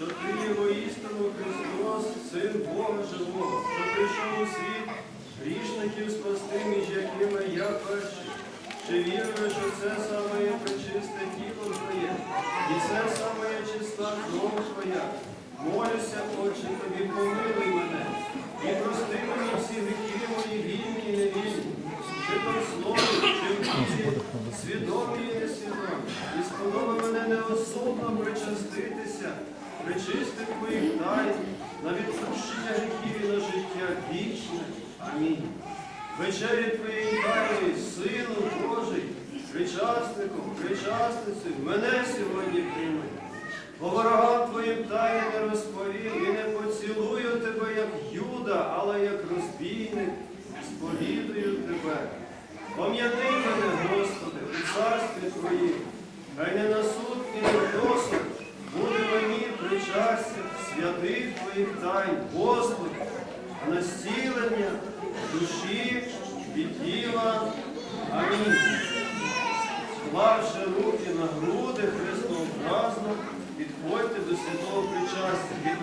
що ти воістину Христос, Син Бога Живого, що прийшов у світ грішників спасти, між якими я перший. Чи віруєш, що це саме причисте тіло твоє, і це саме чиста кров твоя. Молюся, Отче, тобі помилуй мене, і прости мені всі гріхи мої вільні і невільні, чи то слові, чи в ділі, свідомі і несвідомі, і сподоба мене неособно причаститися причистих твоїх тайн, на відпущення гріхів і на життя вічне. Амінь. Вечері Твоєї тайної, Сину Божий, причасником, причасницею, мене сьогодні прийми. По ворогам Твоїм тайни не розповім і не поцілую Тебе, як Юда, але як розбійник, сповідую Тебе. Пам'ятай мене, Господи, у царстві Твоїм, хай не на суд і не в досуд буде мені причастя святих Твоїх тайн, Господи, насілення душі і тіла. Амінь. Склавши руки на груди хрестообразно, підходьте до святого причастя від